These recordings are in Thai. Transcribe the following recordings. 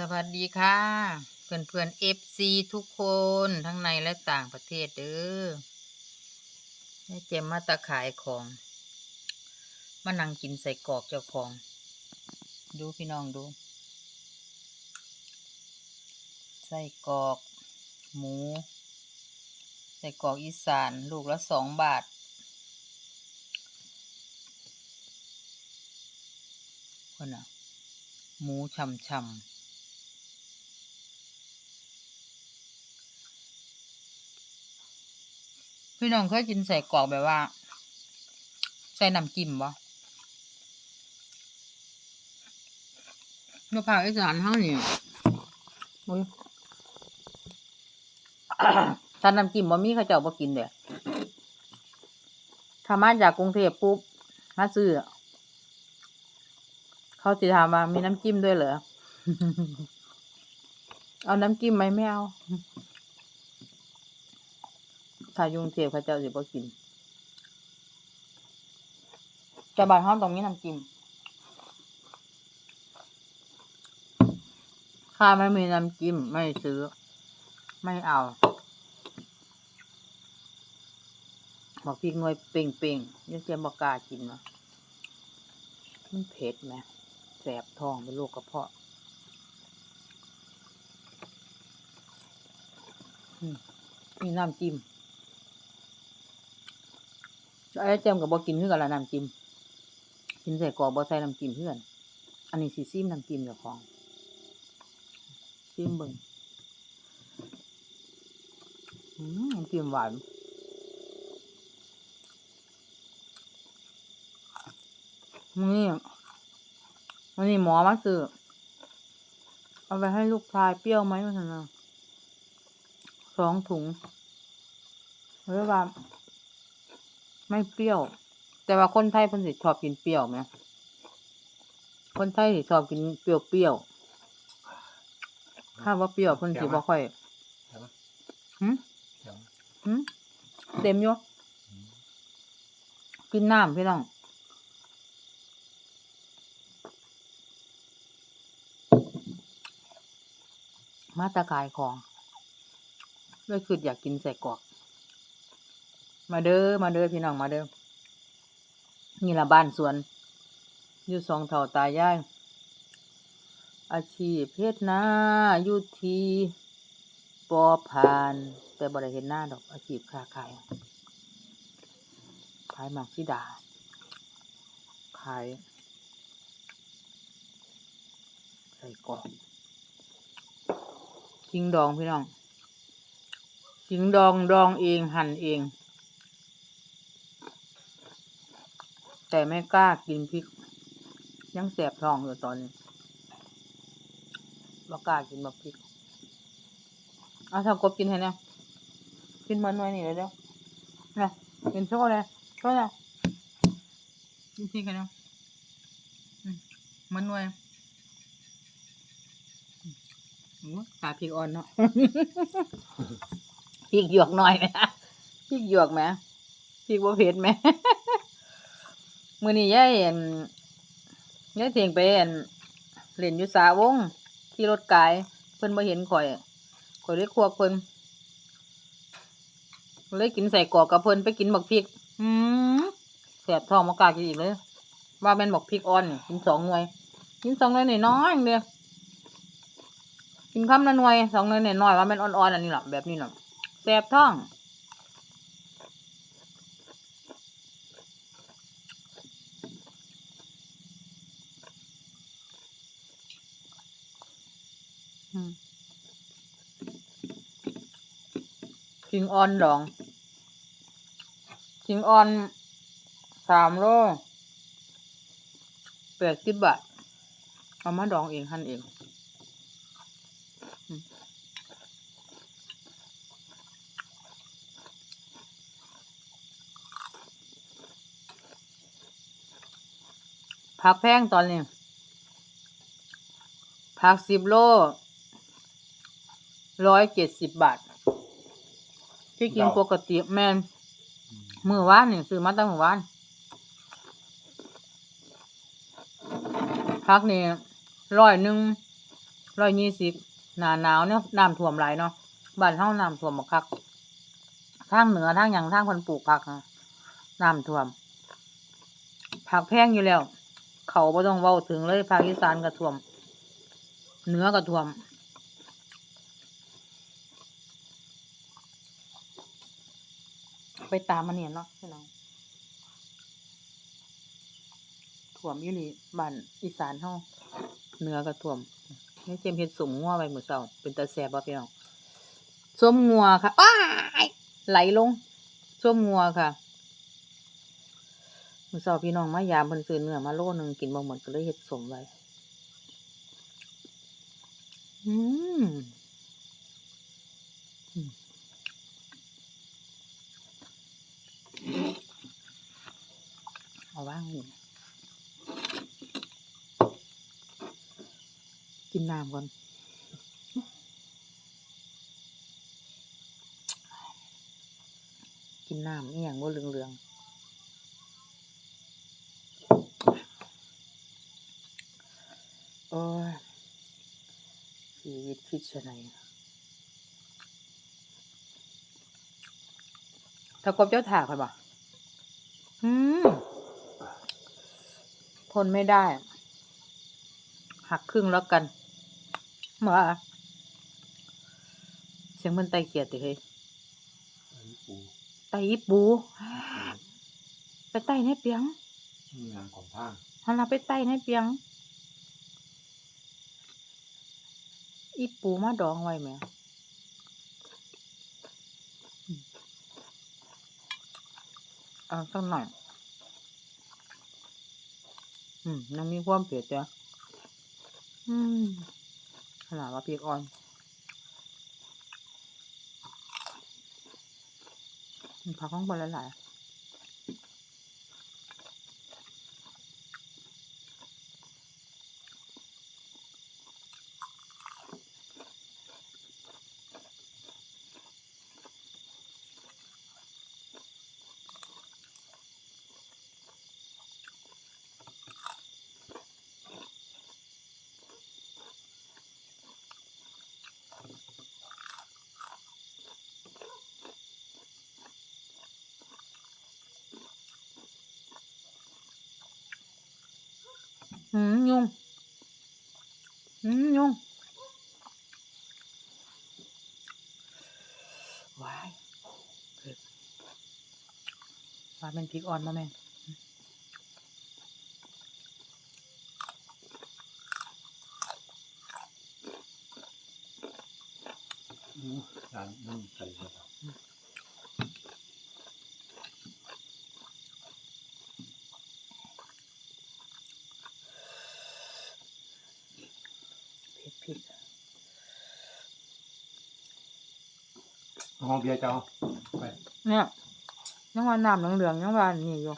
สวัสดีค่ะ เพื่อนเพื่อนเอฟซีทุกคนทั้งในและต่างประเทศเด้อแม่เจมมาตะขายของมานั่งกินใส่กรอกเจ้าของ ดูพี่น้องดู ใส่กรอก หมู ใส่กรอกอีสานลูกละสองบาทคนน่ะ หมูช่ำๆ พี่น้องเคยกินใส่กรอกแบบว่า ใส่น้ำจิ้มบ่มะพร้าวอีสานเฮานี่มึงถ้าน้ำจิ้มบ่มีเขาเจ้าบ่กินเด้อถ้ามาจากกรุงเทพปุ๊บมาซื้อเขาสิถามว่ามีน้ำจิ้มด้วยเหรอ เอาน้ำจิ้มไหมไม่เอา ถ้ายุงเทพเขาเจ้าสิบ่กินแต่บานเฮาต้องมีน้ำจิ้มถ้าไม่มีน้ำจิ้มไม่ซื้อ ไม่เอาบอกพริกหน่วยเป่งยังเตรียมบอกกล้ากินมามันเผ็ดไหมแสบท้องเป็นโรคกระเพาะมีน้ำจิ้ม ไอ้เจมกับบอกินคือกันละน้ำจิ้มกินใส่กรอกบอใส่น้ำจิ้มเพื่อน อันนี้สีซิมน้ำจิ้มเจ้าของซิมเบิ่งอืมน้ำจิ้มหวานนี่วันนี้หมอมาซื้อเอาไปให้ลูกชายเปรี้ยวไหมวะท่านนะสองถุงเรียกว่า ไม่เปรี้ยว แต่ว่าคนไทยเพิ่นสิชอบกินเปรี้ยวไหมคนไทยสิชอบกินเปรี้ยวเปรี้ยวๆถ้าว่าเปรี้ยวเพิ่นสิบ่ค่อยเดี๋ยวนะหึเดี๋ยวนะหึเต็มอยู่กินน้ำพี่น้องมาตะขายของเลยคืออยากกินใส่กรอก มาเด้อมาเด้อพี่น้องมาเด้อนี่ละบ้านสวน อยู่สองเท่าตายายอาชีพเพชรนาอยู่ที่ปอพาน แต่บ่ได้เห็นหน้าดอกอาชีพค้าขายขายหมากซิดา ขายใส่กรอกจิงดองพี่น้องจิงดองดองเองหั่นเอง แต่ไม่กล้ากินพริก ยังแสบท้องอยู่ตอนนี้บ่กล้ากินบักพริกเอาทำกบกินให้นี่ยกินมันหน่อยนี่เลยเด้อเนี่ยกินโชว์เลยโชว์เลยกินพริกกันเนาะมันหน่วยอืมโอ้ตาพริกอ่อนเนาะพริกหยวกหน่อยไหมพริกหยวกไหมพริกบ่เผ็ดไหม มือนี้ยายอั่นยายเถียงไปอั่นเล่นอยู่สาวงขี่รถกายเพิ่นบ่เห็นข่อยข่อยเลยควบเพิ่นเลยกินใส่กอกกับเพิ่นไปกินบักพริก อืมแสบท้องบ่กากินอีกเลย ว่าแม่นบักพริกอ่อนกินสองหน่วย กินสองหน่วยน้อยๆเดียวกินคำละหน่วยสองหน่วยน้อยๆว่าแม่นอ่อนๆอันนี้ล่ะแบบนี้ล่ะแสบท้อง จิงออนดองจิงออนสามโลแปดสิบบาท เอามาดองเองหั่นเองผักแพงตอนนี้ ผักสิบโลร้อยเจ็ดสิบบาท ที่กินปกติแมนมือวานนี่ซื้อมาตั้งมือวานพักนี่ร้อยหนึ่งร้อยยี่สิบหนาหนาวเนี่ยน้ำท่วมหลายเนาะบ้านเฮาน้ำท่วมบักคักทางเหนือทางหยังทางคนปลูกผักอะน้ำท่วม ผักแพงอยู่แล้ว เขาบ่ต้องเว้าถึงเลยภาคอีสานก็ท่วม เหนือก็ท่วม ไปตามมันเนี่ยเนาะพี่น้องท่วมอยู่นี่บ้านอีสานเฮาเนื้อก็ท่วมนี่เจมเฮ็ดสมงัวไว้มื้อเช้าเป็นตาแซบบ่พี่น้องส้มงัวค่ะอ้ายไหลลงส้มงัวค่ะหมื้อเช้าพี่น้องมายามเพิ่นซื้อเนื้อมาโลนึงกินบ่หมดก็เลยเฮ็ดสมไว้อืมอืม เอาว่างนี่ กินน้ำก่อนกินน้ำนี่อย่างว่าเหลืองๆ โอ้ยชีวิตคิดชะไหนถ้ากบเจ้าถากไปบ่อืมทนไม่ได้ หักครึ่งแล้วกัน มาเสียงมันไตเกียดติเฮ้ยอันนี้ปูไตอีปูไปไตในเปียงงานของทางฮันลาไปไตในเปียงอีปูมาดองไว้ไหมอืมเอาสักหน่อย อืมยังมีความเผ็ดจ้ะอืม ขนาดว่าพริกอ่อนผักข้องบนหลายๆ อืมยุงอืมยุงว้ายเผ็ดว่าเป็นพริกอ่อนมาแม่นอู้งานนั่งใส่กระเป๋า เผ็ดพริก ห้องเบียร์เจ้าไปเนี่ยยังว่าน้ำเหลืองๆยังว่านี่อยู่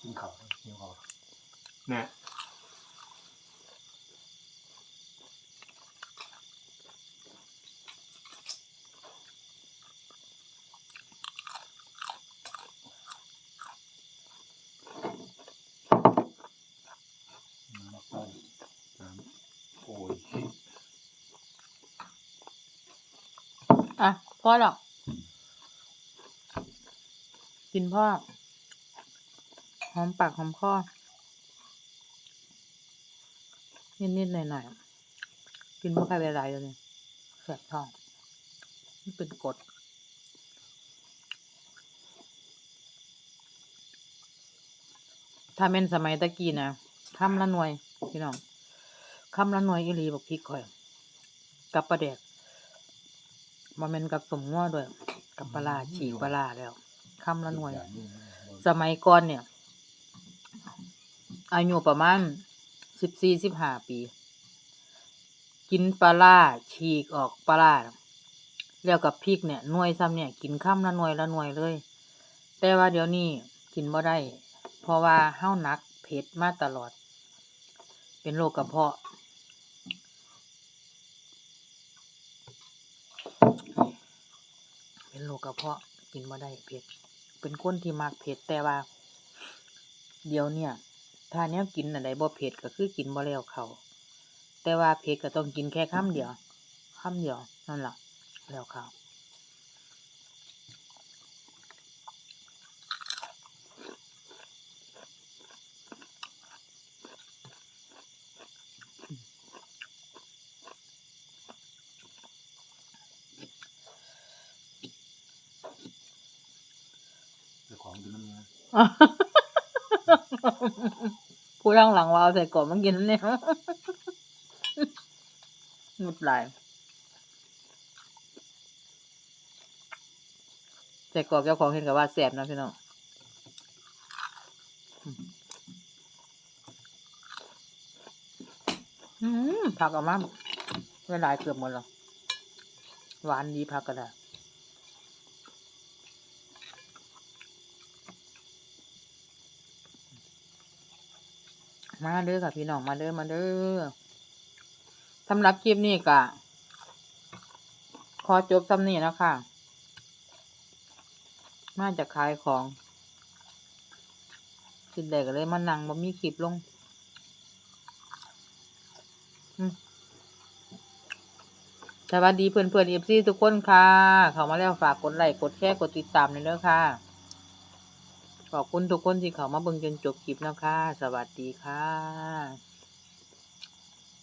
กินข้าวกินข้าวแน่น้ำมะพร้าวน้ำโอ้ย อะ พอแล้วกินพ่อ หอมปากหอมคอนิดๆหน่อยๆ กินเมื่อใครเวลาเดี๋ยวนี้แสบท้องมันเป็นกรดถ้าเป็นสมัยตะกี้นะคำละหน่วย พี่น้องคำละหน่วยอีหลีบอกพริกข่อย กับปลาแดก มาเป็นกับสมง้อด้วย กับปลาร้าฉีกปลาร้าแล้วคำละหน่วย สมัยก่อนเนี่ย อายุประมาณสิบสี่สิบห้าปี กินปลาล่าฉีกออกปลาล่าแล้วกับพริกเนี่ยหน่วยซ้ำเนี่ย กินข้ามละหน่วยละหน่วยเลย แต่ว่าเดี๋ยวนี้กินบ่ได้ เพราะว่าเฮาหนักเผ็ดมาตลอด เป็นโรคกระเพาะ เป็นโรคกระเพาะกินมาได้เผ็ด เป็นคนที่มักเผ็ดแต่ว่า เดี๋ยวเนี่ย ถ้าเนี้ยกินอะไรบ่เผ็ดก็คือกินบ่แล้วเขาแต่ว่าเผ็ดก็ต้องกินแค่คำเดียวคำเดียวนั่นล่ะแล้วเขา เจ้าของกินน้ำเนื้อ ผู้ร่างหลังว่าเอาใส่กรอบมากินเนี่ยหมดหลายใส่กรอบเจ้าของเห็นกับว่าแสบนะพี่น้องผักออกมาเวลาเกือบหมดแล้วหวานดีผักก็ได้ มาเด้อค่ะพี่น้องมาเด้อมาเด้อสำหรับคลิปนี้ก็ขอจบสำนี้แล้วค่ะมาจากขายของคิดได้ก็เลยมานั่งบ่มีคลิปลงสวัสดีเพื่อนเพื่อนเอฟซีทุกคนค่ะ เข้ามาแล้วฝากกดไลค์กดแชร์กดติดตามเลยเด้อค่ะ ขอบคุณทุกคนที่เข้ามาเบิ่งจนจบคลิปนะคะ สวัสดีค่ะ